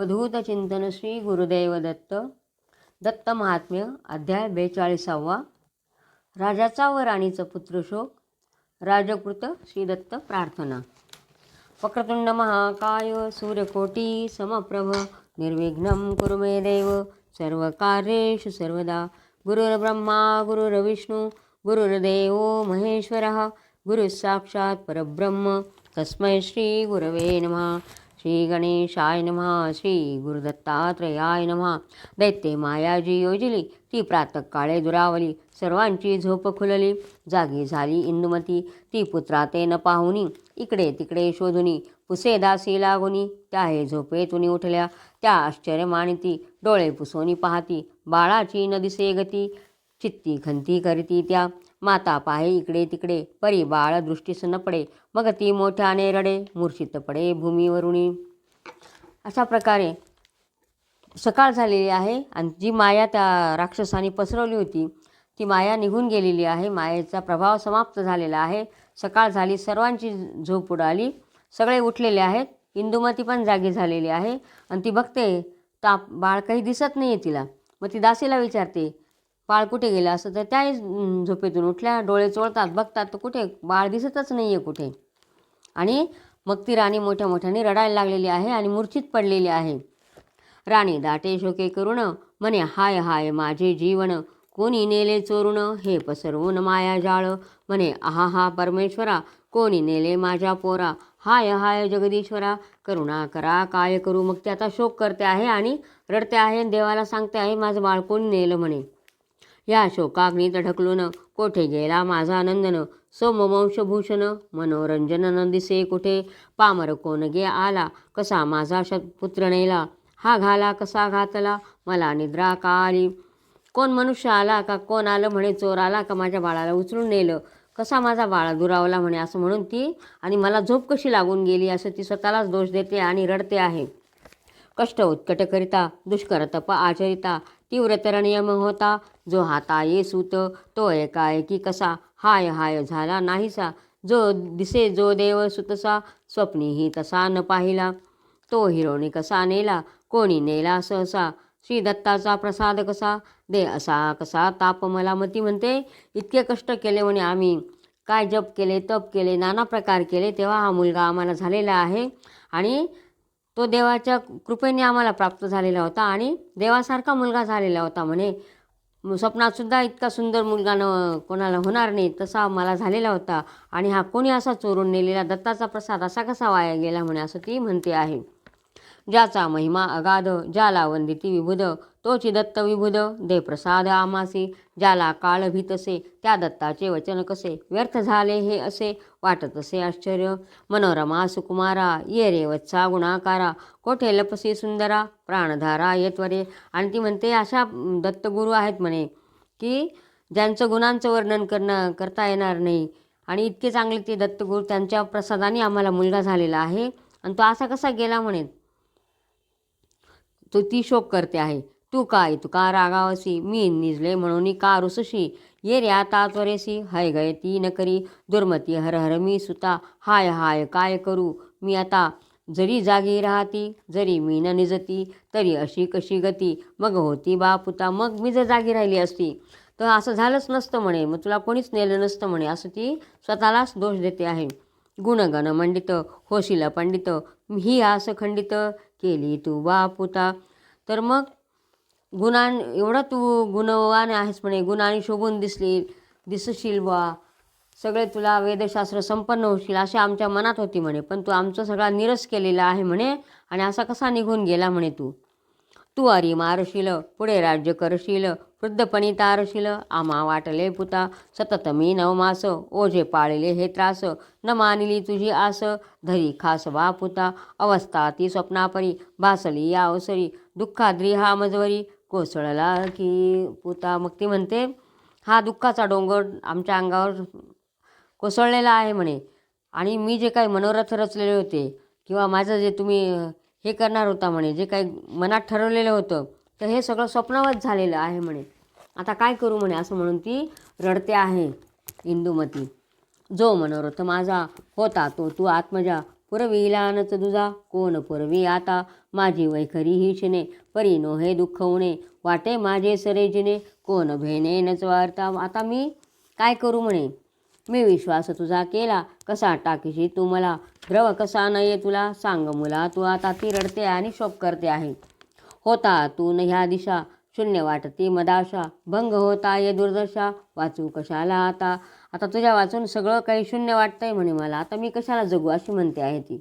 अवधूत चिंतन श्री गुरुदैव दत्त दत्त महात्म्य अध्याय बेचाळीसावा. राजाचा व राणीचं पुत्रशोक राजकृत श्री दत्त प्रार्थना. वक्रतुंड महाकाय सूर्यकोटी समप्रभ. निर्विघ्नं कुरु मे देव. सर्वकार्येषु सर्वदा. गुरुर्ब्रह्मा गुरुर्विष्णू गुरुर्देव महेश्वरः. गुरुः साक्षात् परब्रह्म. तस्मै श्री गुरवे नमः. श्री गणेशाय नमः श्री गुरुदत्तात्रयाय नमः. दैत्ये मायाजी योजिली ती प्रातःकाळे दुरावली सर्वांची झोप खुलली. जागी झाली इंदुमती ती पुत्राते न पाहुनी इकडे तिकडे शोधुनी पुसे दासी लागुनी. त्या हे झोपेतुनी उठल्या त्या आश्चर्य मानिती डोळे पुसोनी पाहती बाळाची न दिसे गती. चित्ती खंती करीती त्या माता पाहे इकडे तिकडे परी बाळ दृष्टीस न पडे मग ती मोठ्याने रडे मूर्छित पडे भूमीवरुणी. अशा प्रकारे सकाळ झालेली आहे आणि जी माया त्या राक्षसाने पसरवली होती ती माया निघून गेलेली आहे. मायेचा प्रभाव समाप्त झालेला आहे. सकाळ झाली सर्वांची झोप उडाली. सगळे उठलेले आहेत. इंदुमती पण जागी झालेली आहे आणि ती बघते ताप बाळ काही दिसत नाही आहे तिला. मग ती दासीला विचारते बाळ कुठे गेलं? असं तर त्याही झोपेतून उठल्या डोळे चोळतात बघतात तर कुठे? बाळ दिसतच नाही आहे कुठे? आणि मग ती राणी मोठ्या मोठ्याने रडायला लागलेली आहे आणि मूर्छित पडलेली आहे. राणी दाटे शोके करुण म्हणे हाय हाय माझे जीवन कोणी नेले चोरून? हे पसरवून माया जाळ. म्हणे आहा हा परमेश्वरा कोणी नेले माझ्या पोरा? हाय हाय जगदीश्वरा करुणा करा काय करू? मग ते आता शोक करते आहे आणि रडते आहे आणि देवाला सांगते आहे माझं बाळ कोणी नेलं? म्हणे. या शोकाग्नीत ढकलून कोठे गेला माझा आनंदन सोमवंशभूषण मनोरंजन नंदिसे दिसे कुठे? पामर कोण गे आला? कसा माझा शतपुत्र नेला? हा घाला कसा घातला? मला निद्रा का आली? कोण मनुष्य आला का? कोण आलं म्हणे? चोर आला का? माझ्या बाळाला उचलून नेलं. कसा माझा बाळा दुरावला म्हणे? असं म्हणून ती आणि मला झोप कशी लागून गेली? असं ती स्वतःलाच दोष देते आणि रडते आहे. कष्ट उत्कट करिता दुष्कर तप आचरिता तीव्रतर नियम होता. जो हाता ये सूत तो एकाएकी कसा? हाय हाय झाला नाहीसा. जो दिसे जो देव सुतसा स्वप्नीही तसा न पाहिला. तो हिरोने कसा नेला कोणी नेला सहसा? श्री दत्ताचा प्रसाद कसा? दे असा कसा ताप मला मती म्हणते. इतके कष्ट केले म्हणे आम्ही. काय जप केले तप केले नाना प्रकार केले तेव्हा हा मुलगा आम्हाला झालेला आहे. आणि तो देवाच्या कृपेने आम्हाला प्राप्त झालेला होता आणि देवासारखा मुलगा झालेला होता म्हणे. स्वप्नातसुद्धा इतका सुंदर मुलगा न कोणाला होणार नाही तसा मला झालेला होता. आणि हा कोणी असा चोरून नेलेला दत्ताचा प्रसाद असा कसा वाया गेला म्हणे असं ती म्हणते आहे. ज्याचा महिमा अगाध ज्याला वंदिती विभुध तोची दत्त विभुद दे प्रसाद आमासे ज्याला काळ भीतसे त्या दत्ताचे वचन कसे? व्यर्थ झाले हे असे वाटत असे आश्चर्य. मनोरमा सुकुमारा ये रे वत्सा गुणाकारा कोठे लपसी सुंदरा प्राणधारा येत्वरे आणि ती म्हणते अशा दत्तगुरू आहेत म्हणे की ज्यांचं गुणांचं वर्णन करणं करता येणार नाही. आणि इतके चांगले ते दत्तगुरू त्यांच्या प्रसादाने आम्हाला मुलगा झालेला आहे. आणि तो असा कसा गेला म्हणे? तो ती शोक करते आहे. तू काय तुका रागावसी? मी निजले म्हणून का रुसशी? ये रे आता त्वरेसी हय गय ती न करी. दुर्मती हर हर मी सुता. हाय हाय काय करू? मी आता जरी जागी राहती जरी मी न निजती तरी अशी कशी गती? मग होती बा पुता मग मी जर जागी राहिली असती. तर असं झालंच नसतं म्हणे. मग तुला कोणीच नेलं नसतं म्हणे. असं ती स्वतःलाच दोष देते आहे. गुणगण मंडित होशील पंडित. ही आस खंडित केली तू बापुता तर मग? गुणां एवढा तू गुणवान आहेस म्हणे गुणाने शोभून दिसली दिसशील बा सगळे तुला वेदशास्त्र संपन्न होशील अशी आमच्या मनात होती म्हणे पण तू आमचा सगळा निरस केलेला आहे म्हणे आणि असा कसा निघून गेला म्हणे तू? तू अरी मारशील पुढे राज्य करशील वृद्धपणी तारशील आम्हा वाटले पुता सतत मी नवमास ओझे पाळले हे त्रास न मानिली तुझी आस धरी खास वा पुता अवस्था ती स्वप्नापरी भासली या अवसरी दुःखाद्री हा मजवरी कोसळला की पुता मग ती म्हणते हा दुःखाचा डोंगर आमच्या अंगावर कोसळलेला आहे म्हणे. आणि मी जे काही मनोरथ रचलेले होते किंवा माझं जे तुम्ही हे करणार होता म्हणे जे काही मनात ठरवलेलं होतं तर हे सगळं स्वप्नावत झालेलं आहे म्हणे. आता काय करू म्हणे असं म्हणून ती रडते आहे इंदुमती. जो मनोरथ माझा होता तो तू आत्मजा पुरविलानच दुजा कोण पुरवी आता? माझी वैखरी हिचने परी नो हे वाटे माझे सरेजिने कोण भेने नच वार्ता आता मी काय करू म्हणे? मी विश्वास तुझा केला कसा टाकीशी तू मला? द्रव कसा नये तुला? सांग मुला तू आता ती रडते आणि शोक करते आहे. होता तू न ह्या दिशा शून्य वाटती मदाशा. भंग होता ये दुर्दशा वाचू कशाला आता? आता तुझ्या वाचून सगळं काही शून्य वाटतंय म्हणे मला. आता मी कशाला जगू अशी म्हणते आहे ती.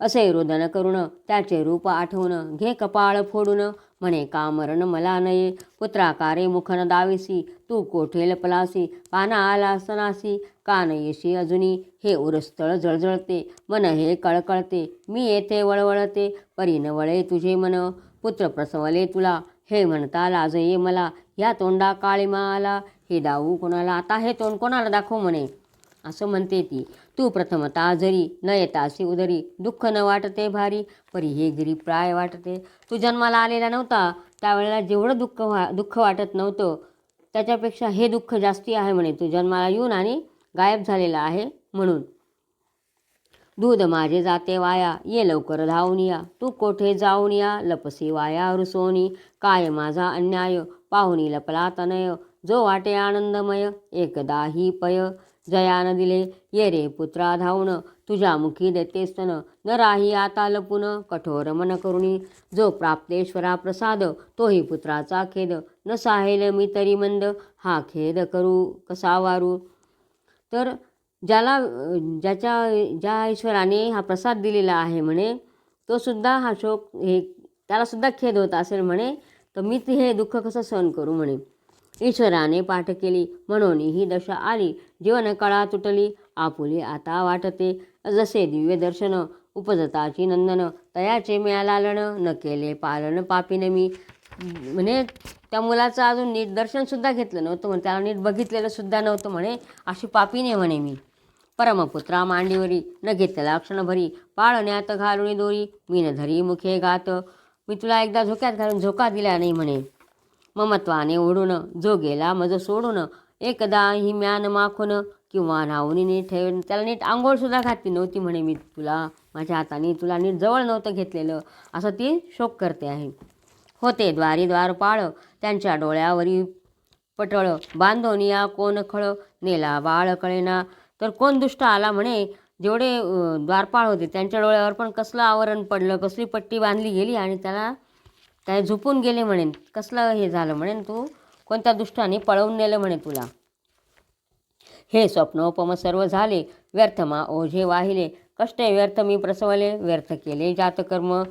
असे रोदन करून त्याचे रूप आठवणं घे कपाळ फोडून म्हणे का मरण मला नये. पुत्राकारे मुखन दावेसी तू कोठेल पलासी पाना आला सनासी कान येशी अजुनी. हे उरस्थळ जळजळते मन हे कळकळते मी येथे वळवळते परीन वळे तुझे मन. पुत्र प्रसवले तुला हे म्हणता लाज ये मला ह्या तोंडा काळीमा आला हे दाऊ कोणाला आता हे तोंड कोणाला दाखव म्हणे? असं म्हणते ती. तू प्रथमता जरी न येतासी उदरी दुःख न वाटते भारी परी हे गिरी प्राय वाटते. तू जन्माला आलेला नव्हता त्यावेळेला जेवढं दुःख वा दुःख वाटत नव्हतं त्याच्यापेक्षा हे दुःख जास्ती आहे म्हणे. तू जन्माला येऊन आणि गायब झालेला आहे म्हणून. दूध माझे जाते वाया ये लवकर धावून या. तू कोठे जाऊन या? लपसी वाया रुसोनी. काय माझा अन्याय? पाहुणी लपला तनय. जो वाटे आनंदमय एकदाही पय. जयान दिले ये रे पुत्रा धावून तुझ्या मुखी देते स्तन न राही आता लपून कठोर मन करुणी. जो प्राप्तेश्वरा प्रसाद तोही पुत्राचा खेद. न साहेल मी तरी मंद हा खेद करू कसा वारू? तर ज्याला ज्याच्या ज्या ईश्वराने हा प्रसाद दिलेला आहे म्हणे तो सुद्धा हा शोक हे त्यालासुद्धा खेद होत असेल म्हणे तर मी ते हे दुःख कसं सहन करू म्हणे? ईश्वराने पाठ केली. म्हणून ही दशा आली. जीवन कळा तुटली. आपुली आता वाटते. जसे दिव्य दर्शन उपजताची नंदन तयाचे मिळालालन न केले पालन पापीने मी. म्हणे त्या मुलाचं अजून नीट दर्शनसुद्धा घेतलं नव्हतं म्हणे. त्याला नीट बघितलेलं सुद्धा नव्हतं म्हणे. अशी पापीने म्हणे मी. परमपुत्रा मांडीवरी न घेतलेला क्षणभरी. पाळण्यात घालून दोरी. मी न धरी मुखे गात मी तुला एकदा झोक्यात घालून झोका दिला नाही म्हणे. ममत्वाने ओढून जो गेला मज सोडून एकदा ही म्यान माखून किंवा नावनी नीट ठेवून त्याला नीट आंघोळसुद्धा घातली नव्हती म्हणे मी तुला माझ्या हाताने तुला नीट जवळ नव्हतं घेतलेलं असं ती शोक करते आहे. होते द्वारी द्वारपाळ त्यांच्या डोळ्यावरी पटळ बांधोनिया कोण खळ नेला बाळ कळेना. तर कोण दुष्ट आला म्हणे जेवढे द्वारपाळ होते त्यांच्या डोळ्यावर पण कसलं आवरण पडलं कसली पट्टी बांधली गेली आणि त्याला काय झोपून गेले म्हणेन. कसलं हे झालं म्हणेन तू? कोणत्या दुष्टाने पळवून नेलं म्हणे तुला? हे स्वप्नोपम सर्व झाले. व्यर्थ मा ओझे वाहिले. कष्ट व्यर्थ मी प्रसवले. व्यर्थ केले जातकर्म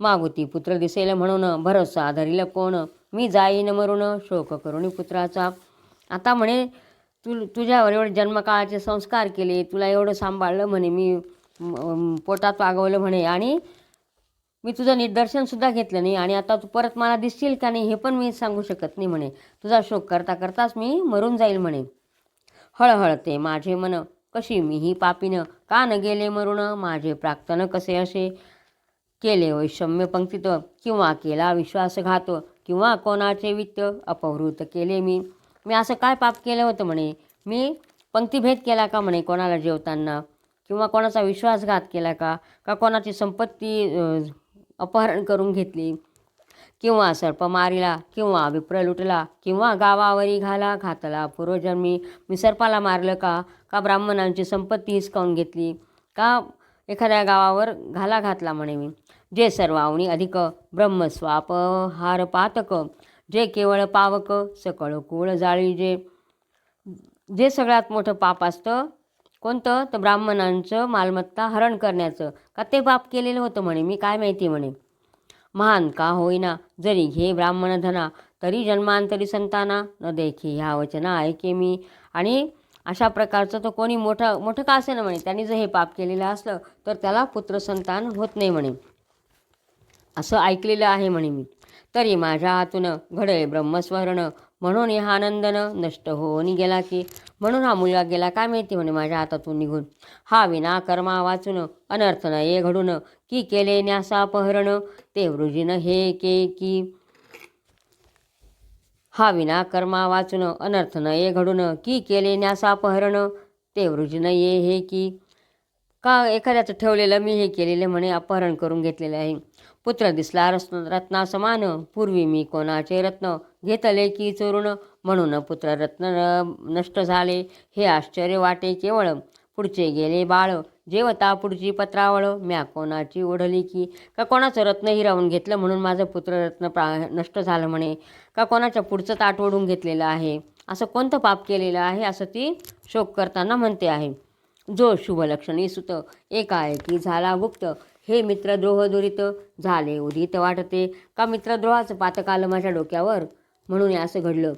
मागुती पुत्र दिसेल म्हणून. भरोसा धरील कोण? मी जाईन मरून. शोक करुणी पुत्राचा. आता म्हणे तु तुझ्यावर एवढे जन्मकाळाचे संस्कार केले. तुला एवढं सांभाळलं म्हणे मी पोटात वागवलं म्हणे. आणि मी तुझं निदर्शनसुद्धा घेतलं नाही आणि आता तू परत मला दिसशील का नाही हे पण मी सांगू शकत नाही म्हणे. तुझा शोक करता करताच मी मरून जाईल म्हणे. हळहळते माझे मन कशी मी ही पापीनं का न गेले मरुण माझे प्राक्तन कसे असे? केले वैषम्य पंक्तीत किंवा केला विश्वासघात किंवा कोणाचे वित्त अपहृत केले मी? मी असं काय पाप केलं होतं म्हणे? मी पंक्तीभेद केला का म्हणे? कोणाला जेवताना? किंवा कोणाचा विश्वासघात केला का? का कोणाची संपत्ती अपहरण करून घेतली. किंवा सर्प मारिला किंवा विप्र लुटला किंवा गावावरी घाला घातला. पूर्वजन्मी मी सर्पाला मारलं का? का ब्राह्मणांची संपत्ती हिसकावून घेतली? का एखाद्या गावावर घाला घातला म्हणे मी? जे सर्वावनी अधिक ब्रह्मस्वाप हार पातक जे केवळ पावक सकळ कुळ जाळी जे जे सगळ्यात मोठं पाप असतं कोणतं? तर ब्राह्मणांचं मालमत्ता हरण करण्याचं. का ते पाप केलेलं होतं म्हणे? मी काय माहिती म्हणे? महान का होईना? जरी घे ब्राह्मण धना तरी जन्मांतरी संताना. न देखी ह्या वचना ऐके मी. आणि अशा प्रकारचं तो कोणी मोठं मोठं का असे ना म्हणे? त्यांनी जर हे पाप केलेलं असलं तर त्याला पुत्र संतान होत नाही म्हणे. असं ऐकलेलं आहे म्हणे मी. तरी माझ्या हातून घडे ब्रह्मस्वरण म्हणून हा आनंदनं नष्ट होऊन गेला की म्हणून हा मुलगा गेला काय माहिती म्हणे माझ्या हातातून निघून. हा विना कर्मा वाचून अनर्थ ये घडून की केले न्यासापहरण ते वृजीन हे के की. हा विना कर्मा वाचून अनर्थ ये घडून की केले न्यासापहरण ते वृजन ये हे की. का एखाद्याचं ठेवलेलं मी हे केलेले म्हणे अपहरण करून घेतलेले आहे. पुत्र दिसला रत्न रत्नासमान पूर्वी मी कोणाचे रत्न घेतले की चोरून म्हणून पुत्र रत्न नष्ट झाले. हे आश्चर्य वाटे केवळ. पुढचे गेले बाळ. जेवता पुढची पत्रावळ. म्या कोणाची ओढली की? का कोणाचं रत्न हिरावून घेतलं म्हणून माझं पुत्ररत्न प्रा नष्ट झालं म्हणे? का कोणाच्या पुढचं ताट ओढून घेतलेलं आहे? असं कोणतं पाप केलेलं आहे? असं ती शोक करताना म्हणते आहे. जो शुभलक्षणी सुत एकाएकी झाला गुप्त हे मित्रद्रोह दुरित झाले उदित वाटते. का मित्रद्रोहाचं पातकाल माझ्या डोक्यावर? म्हणून असं घडलं.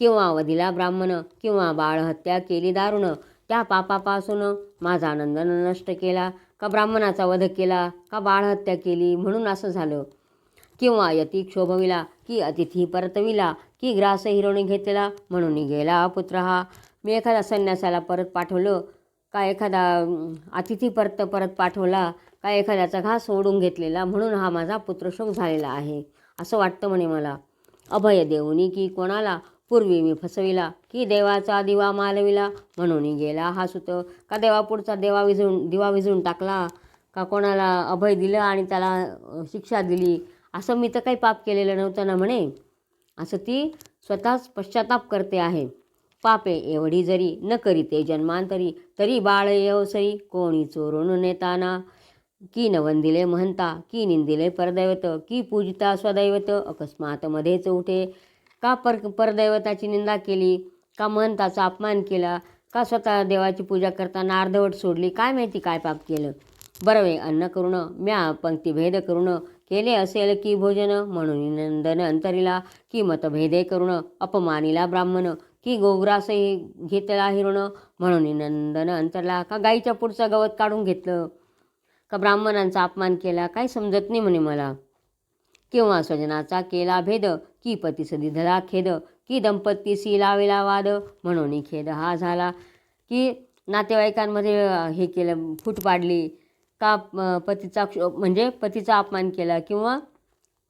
किंवा वधिला ब्राह्मण किंवा बाळहत्या केली दारुण त्या पापापासून माझा आनंद नष्ट केला का ब्राह्मणाचा वध केला का बाळहत्या केली म्हणून असं झालं. किंवा यती क्षोभविला की अतिथी परतविला की ग्रास हिरोणी घेतला म्हणून गेला पुत्र हा. मी एखादा संन्यासाला परत पाठवलं का एखादा अतिथी परत परत पाठवला का एखाद्याचा घास सोडून घेतलेला म्हणून हा माझा पुत्रशोक झालेला आहे. असं वाटतं म्हणे मला. अभय देऊनी की कोणाला? पूर्वी मी फसविला की देवाचा दिवा मालविला. म्हणून गेला हा सुत. का देवापुढचा देवा विझून दिवा विझून टाकला? का कोणाला अभय दिलं आणि त्याला शिक्षा दिली? असं मी तर काही पाप केलेलं नव्हतं ना म्हणे. असं ती स्वतःच पश्चाताप करते आहे. पापे एवढी जरी न करीते जन्मांतरी तरी बाळ येवसरी कोणी चोरून नेताना? की न म्हणता की निंदिले परदैवत की पूजिता स्वदैवत अकस्मात मध्येच उठे. का पर परदैवताची निंदा केली? का महंताचा अपमान केला? का स्वतः देवाची पूजा करताना अर्धवट सोडली? काय माहिती काय पाप केलं? बरवे अन्न करून म्या पंक्तिभेद करून केले असेल की भोजन? म्हणून नंदन अंतरीला की मतभेदे करुण अपमानिला ब्राह्मण की गोग्रासही घेतला हिरण म्हणून नंदन अंतरला का गाईच्या पुढचं गवत काढून घेतलं? का ब्राह्मणांचा अपमान केला? काही समजत नाही म्हणे मला. किंवा स्वजनाचा केला भेद? की पतीसदी धला खेद? की दंपतीसी लावेला वाद? म्हणून खेद हा झाला. की नातेवाईकांमध्ये हे केलं फूट पाडली. का पतीचा क्षो- म्हणजे पतीचा अपमान केला किंवा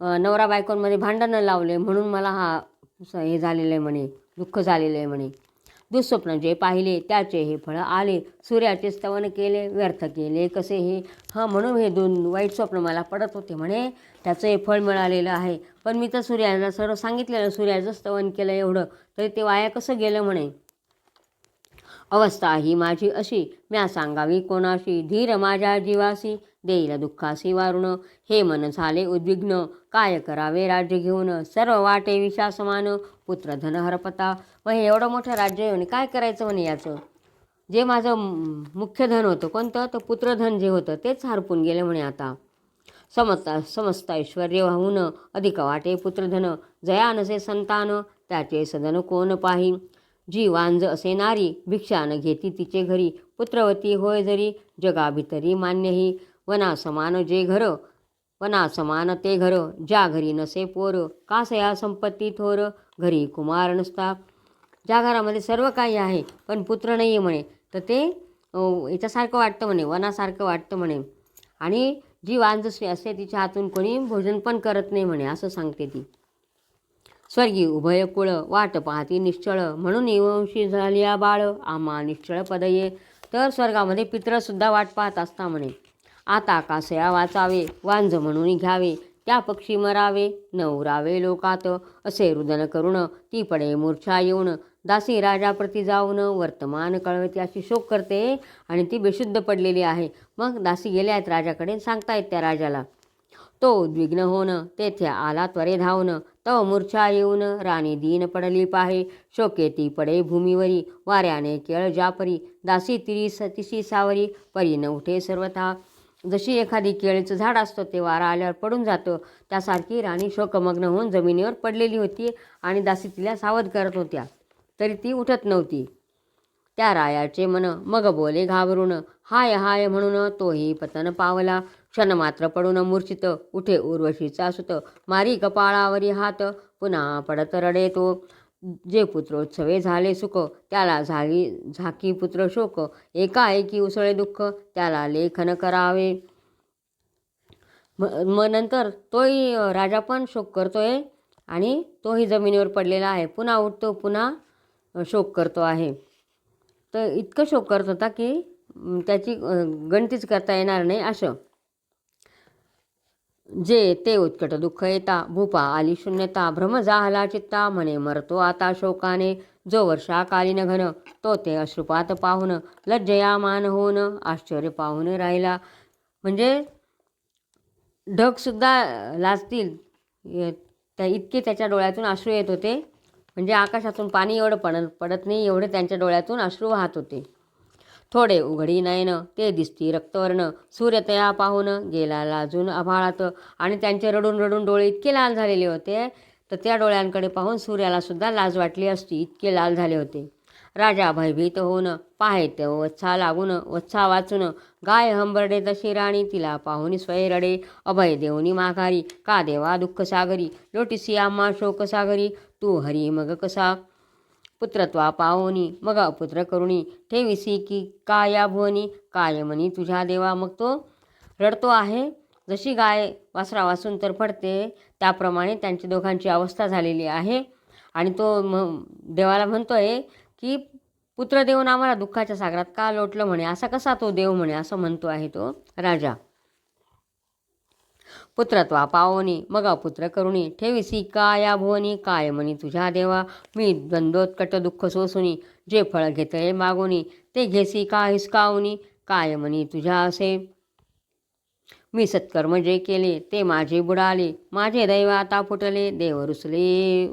नवरा बायकोंमध्ये भांडणं लावले? म्हणून मला हा स- हे झालेलं आहे म्हणे दुःख झालेलं आहे म्हणे. दुःस्वप्न जे पाहिले त्याचे हे फळ आले. सूर्याचे स्तवन केले व्यर्थ केले. कसे हे? हां म्हणून हे दोन वाईट स्वप्न मला पडत होते म्हणे. त्याचं हे फळ मिळालेलं आहे. पण मी तर सूर्याला सर्व सांगितलेलं सूर्याचं स्तवन केलं एवढं. तरी ते वाया कसं गेलं म्हणे? अवस्था ही माझी अशी. म्या सांगावी कोणाशी? धीर माझ्या जीवासी देईल दुःखासी वारुण. हे मन झाले उद्विग्न. काय करावे राज्य घेऊन? सर्व वाटे विशासमान. पुत्र धन हरपता. व हे एवढं मोठं राज्य येऊन काय करायचं म्हणे याचं? जे माझं मुख्य धन होतं कोणतं? तर पुत्रधन जे होतं तेच हरपून गेले म्हणे आता. समजता समस्त ऐश्वर वाहून अधिक वाटे पुत्रधन जया नसे संतान. त्याचे सदन कोण पाही? जी वांज असे नारी भिक्षा न घेती तिचे घरी. पुत्रवती होय जरी जगाभितरी मान्यही. वनासमान जे घर वनासमान ते घर. ज्या घरी नसे पोर कासया संपत्ती थोर. घरी कुमार नसता. ज्या घरामध्ये सर्व काही आहे पण पुत्र नाही आहे म्हणे तर ते याच्यासारखं वाटतं म्हणे वनासारखं वाटतं म्हणे. आणि जी वांजशी असते तिच्या हातून कोणी भोजन पण करत नाही म्हणे असं सांगते ती. स्वर्गी उभय कुळ वाट पाहती निश्चळ. म्हणून वंशी झाली या बाळ. आम्हा निश्चळ पदये. तर स्वर्गामध्ये पित्रसुद्धा वाट पाहत असता म्हणे. आता कासया वाचावे? वांज म्हणून घ्यावे. त्या पक्षी मरावे. नवरावे लोकात. असे रुदन करून ती पडे मूर्छा येऊन. दासी राजाप्रती जाऊन वर्तमान कळवती अशी शोक करते आणि ती बेशुद्ध पडलेली आहे. मग दासी गेल्या आहेत राजाकडे सांगतायत त्या राजाला. तो उद्विग्न होणं तेथे आला त्वरे धावणं तव मूर्छा येऊन राणी दीन पडली पाहे. शोके ती पडे भूमीवरी. वाऱ्याने केळ जापरी. दासी तिरी सतिशी सावरी. परी न उठे सर्वथा. जशी एखादी केळीचं झाड असतं ते वारा आल्यावर पडून जातं. त्यासारखी राणी शोकमग्न होऊन जमिनीवर पडलेली होती आणि दासी तिला सावध करत होत्या. तरी ती उठत नव्हती. त्या रायाचे मन मग बोले घाबरून. हाय हाय म्हणून तोही पतन पावला. क्षणमात्र पडून मूर्छित उठे उर्वशीचा सुत मारी कपाळावरी हात पुन्हा पडत रडे तो. जे पुत्रोत्सवे झाले सुख त्याला झाली झाकी पुत्र शोक. एकाएकी उसळे दुःख त्याला लेखन करावे. म मग नंतर तोही राजा पण शोक करतोय आणि तोही जमिनीवर पडलेला आहे. पुन्हा उठतो पुन्हा शोक करतो आहे. तर इतकं शोक करत होता की त्याची गणतीच करता येणार नाही असं. जे ते उत्कट दुःख येता भूपा आली शून्यता भ्रम जाहला चित्ता म्हणे मरतो आता शोकाने. जो वर्षाकालीन घन तो ते अश्रुपात पाहून लज्जया मान होऊन आश्चर्य पाहून राहिला. म्हणजे ढगसुद्धा लाजतील त्या इतके त्याच्या डोळ्यातून अश्रू येत होते. म्हणजे आकाशातून पाणी एवढं पडत पडत नाही एवढे त्यांच्या डोळ्यातून अश्रू वाहत होते. थोडे उघडी नयन ते दिसती रक्तवर्ण. सूर्यतया पाहून गेला लाजून आभाळात. आणि त्यांचे रडून रडून डोळे इतके लाल झालेले होते तर त्या डोळ्यांकडे पाहून सूर्याला सुद्धा लाज वाटली असती इतके लाल झाले होते. राजा भयभीत होऊन पाहे ते वत्सा लागून वत्सा वाचून गाय हंबरडे तशी राणी तिला पाहुणी स्वयरडे अभय देऊनी माघारी. का देवा दुःख सागरी लोटिसी आम्हा शोक सागरी तू हरी मग कसा? पुत्रत्वा पावनी मग अपुत्र करुणी ठेविसी की काया भुवनी काय म्हणी तुझ्या देवा मग तो रडतो आहे. जशी गाय वासरा वासून तर पडते त्याप्रमाणे त्यांची दोघांची अवस्था झालेली आहे. आणि तो म देवाला म्हणतोय की पुत्र देऊन आम्हाला दुःखाच्या सागरात का लोटलं म्हणे? असा कसा तो देव म्हणे? असं म्हणतो आहे तो राजा. पुत्रत्वा पावनी मग पुत्र करुणी ठेविसी काया भुवनी काय म्हणी तुझ्या देवा? मी द्वंद्वोत्कट दुःख सोसुनी जे फळ घेतले मागुनी ते घेसी का हिसकावनी काय म्हणी तुझ्या असे? मी सत्कर्म जे केले ते माझे बुडाले माझे दैव आता फुटले देव रुसले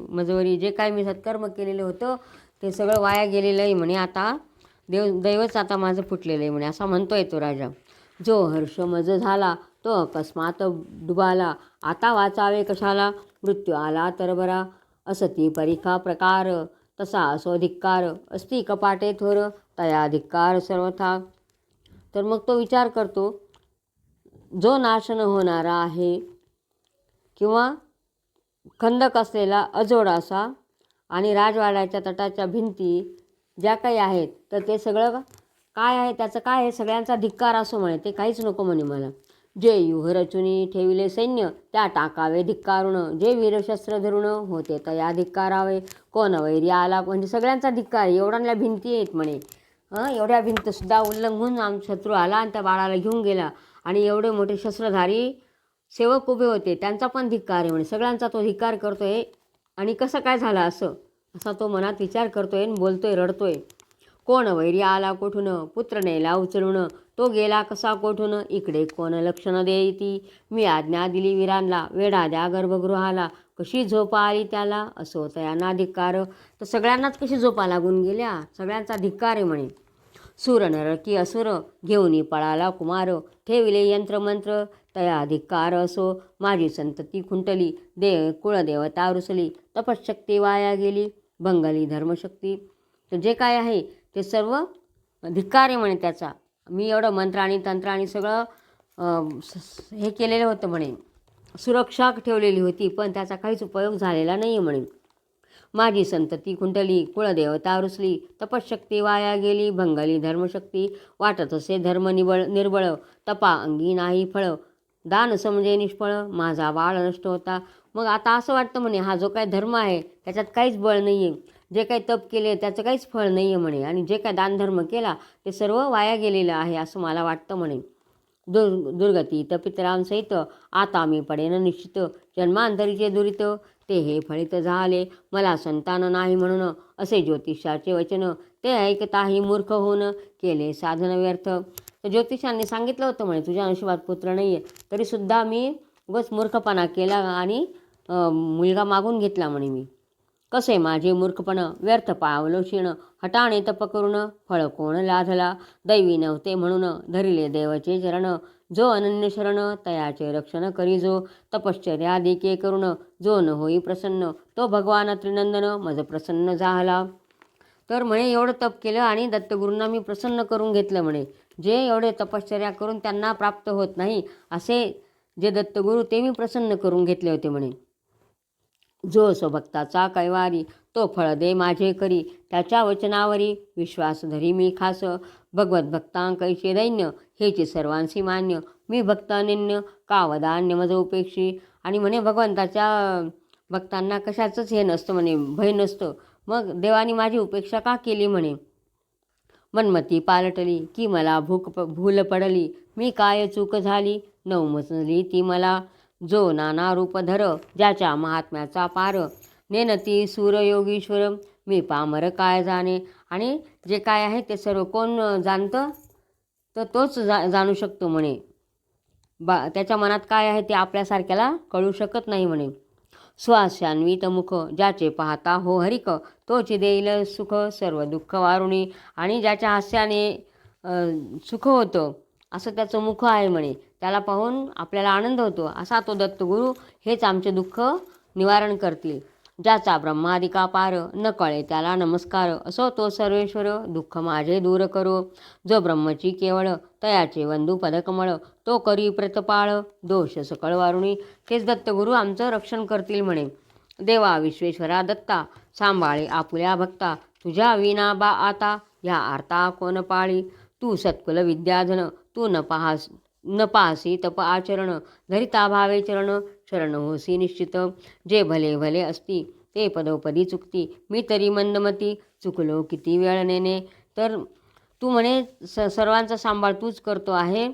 मजवरी जे काय मी सत्कर्म केलेलं होतं ते सगळं वाया गेलेलं आहे म्हणे आता. देव दैवच आता माझं फुटलेलं आहे म्हणे असा म्हणतोय तो राजा. जो हर्ष मज झाला तो अकस्मात डुबाला. आता वाचावे कशाला? मृत्यू आला तर बरा. असती परीखा प्रकार तसा असो धिक्कार. असती कपाटे थोर तया धिक्कार सर्वथा. तर मग तो विचार करतो जो नाशन होणारा आहे किंवा खंदक असलेला अजोड असा आणि राजवाड्याच्या तटाच्या भिंती ज्या काही आहेत तर ते सगळं काय आहे? त्याचं काय आहे? सगळ्यांचा धिक्कार असो म्हणे ते काहीच नको म्हणे मला. जे युहरचुनी ठेविले सैन्य त्या टाकावे धिक्कारुण. जे वीरशस्त्र धरुण होते तया धिक्कारावे. कोण वैरी आला? म्हणजे सगळ्यांचा धिक्कार. एवढ्या भिंती आहेत म्हणे. एवढ्या भिंतसुद्धा उल्लंघून आम शत्रू आला आणि त्या बाळाला घेऊन गेला. आणि एवढे मोठे शस्त्रधारी सेवक उभे होते. त्यांचा पण धिक्कार आहे म्हणे. सगळ्यांचा तो धिक्कार करतोय. आणि कसं काय झालं असं? असा तो मनात विचार करतोय आणि बोलतोय रडतोय. कोण वैरी आला कोठून? पुत्र नेला उचलून. तो गेला कसा कोठून? इकडे कोण लक्षण देती मी आज्ञा दिली वीरांना. वेढा द्या गर्भगृहाला. कशी झोप आली त्याला? असो तयांना धिक्कार. तर सगळ्यांनाच कशी झोपा लागून गेल्या? सगळ्यांचा धिक्कार आहे म्हणे. सुर नर की असुर घेऊनी पळाला कुमार. ठेविले यंत्रमंत्र. तया धिक्कार असो. माझी संतती खुंटली. दे कुळदेवता रुसली. तपशक्ती वाया गेली. बंगाली धर्मशक्ती. तर जे काय आहे ते सर्व धिक्कार आहे म्हणे त्याचा. मी एवढं मंत्र आणि तंत्र आणि सगळं स- हे केलेलं होतं म्हणे. सुरक्षा ठेवलेली होती पण त्याचा काहीच उपयोग झालेला नाही आहे म्हणे माझी संतती कुंडली कुळदेवता रुसली तपशक्ती वाया गेली भंगली धर्मशक्ती वाटत असे धर्म निबळ निर्बळ तपा अंगी नाही फळ दान समजे निष्फळ माझा बाळ नष्ट होता. मग आता असं वाटतं म्हणे हा जो काय धर्म आहे त्याच्यात काहीच बळ नाही आहे जे काही तप केले त्याचं काहीच फळ नाही आहे म्हणे. आणि जे काय दानधर्म केला ते सर्व वाया गेलेलं आहे असं मला वाटतं म्हणे. दुर् दुर्गती तपितरांसहित आता मी पडेन निश्चित. जन्मांतरीचे दुरित ते हे फळित झाले. मला संतान नाही म्हणून असे ज्योतिषाचे वचन ते ऐकताही मूर्ख होऊन केले साधन व्यर्थ. तर ज्योतिषांनी सांगितलं होतं म्हणे तुझ्या नशिबात पुत्र नाही आहे तरीसुद्धा मी बस मूर्खपणा केला आणि मुलगा मागून घेतला म्हणे मी. कसे माझे मूर्खपण व्यर्थ पावलो क्षीण हटाणे तप करून फळ कोण लाधला? दैवी नव्हते म्हणून धरिले देवाचे चरण. जो अनन्य शरण तयाचे रक्षण करी जो. तपश्चर्या दिके करून जो न होई प्रसन्न तो भगवान त्रिनंदन मज प्रसन्न झाला. तर म्हणे एवढं तप केलं आणि दत्तगुरूंना मी प्रसन्न करून घेतलं म्हणे. जे एवढे तपश्चर्या करून त्यांना प्राप्त होत नाही असे जे दत्तगुरू ते मी प्रसन्न करून घेतले होते म्हणे. जो स्वभक्ताचा कैवारी तो फळ दे माझे करी. त्याच्या वचनावरी विश्वास धरी मी खास. भगवत भक्तांकैचे दैन्य हेचे सर्वांशी मान्य. मी भक्त अनन्य का वदान्य मज उपेक्षी. आणि म्हणे भगवंताच्या भक्तांना कशाचंच हे नसतं म्हणे भय नसतं. मग देवानी माझी उपेक्षा का केली म्हणे? मनमती पालटली की मला भूक प भूल पडली. मी काय चूक झाली? नवमचली ती मला जो नाना रूप धर ज्याच्या महात्म्याचा पार. नेनती सूरयोगीश्वर मी पामर काय जाणे? आणि जे काय आहे ते सर्व कोण जाणतं? तर तोच जा जाणू शकतो म्हणे. बा त्याच्या मनात काय आहे ते आपल्यासारख्याला कळू शकत नाही म्हणे. स्वास्यान्वित मुख ज्याचे पाहता हो हरिक तोच देईल सुख सर्व दुःख वारुणी. आणि ज्याच्या हास्याने सुख होतं असं त्याचं मुख आहे म्हणे. त्याला पाहून आपल्याला आनंद होतो. असा तो दत्तगुरू हेच आमचे दुःख निवारण करतील. ज्याचा ब्रह्मादिका पार न कळे त्याला नमस्कार. असो तो सर्वेश्वर दुःख माझे दूर करो. जो ब्रह्मची केवळ तयाचे वंदू पदकमळ तो करी प्रतपाळ दोष सकळ वारुणी. तेच दत्तगुरू आमचं रक्षण करतील म्हणे. देवा विश्वेश्वरा दत्ता सांभाळे आपुल्या भक्ता. तुझ्या विना बा आता ह्या आर्ता कोण पाळी? तू सत्कुल विद्याधन तू न पाहास न तप आचरण धरिताभावे चरण शरण होसी निश्चित। जे भले भले असती ते पदोपदी चुकती। मी तरी मंदमती चुकलो किती वेळ नेने तर तू म्हणे स सर्वांचा सांभाळ तूच करतो आहे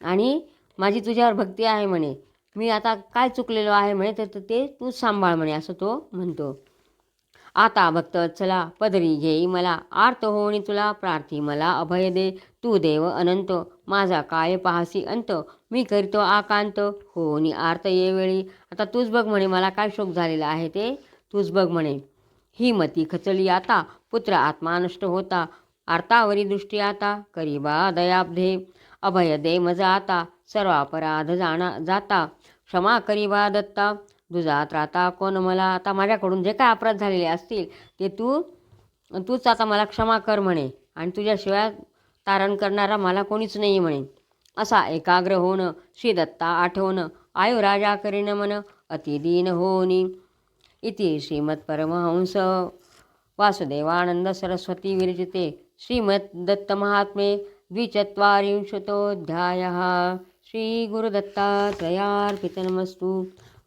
आणि माझी तुझ्यावर भक्ती आहे म्हणे. मी आता काय चुकलेलो आहे म्हणे तर ते तूच सांभाळ म्हणे असं तो म्हणतो. आता भक्त चला पदरी घेई मला. आर्त होणी तुला प्रार्थी मला. अभय दे तू देव अनंत. माझा काय पाहसी अंत? मी करीतो आकांत. होनी आर्त येवेळी आता तूच बघ म्हणे मला काय शोक झालेला आहे ते. तूच बघ म्हणे ही मती खचली आता. पुत्र आत्मा नष्ट होता. आर्तावरी दृष्टी आता. करीबा दयाब्धे अभय दे मजा आता. सर्व अपराध जाणा जाता. क्षमा करीबा दत्ता. तुझा आता कोण? मला आता माझ्याकडून जे काय अपराध झालेले असतील ते तू तूच आता मला क्षमा कर म्हणे. आणि तुझ्याशिवाय तारण करणारा मला कोणीच नाही म्हणे. असा एकाग्र होणं श्री दत्ता आठवणं आयु राजा करीन मन अतिदीन होनी. इति श्रीमत्परमहंस वासुदेवानंद सरस्वती विरचिते. श्रीमद्दत्तमहात्म्ये द्विचत्वारिंशतोऽध्यायः.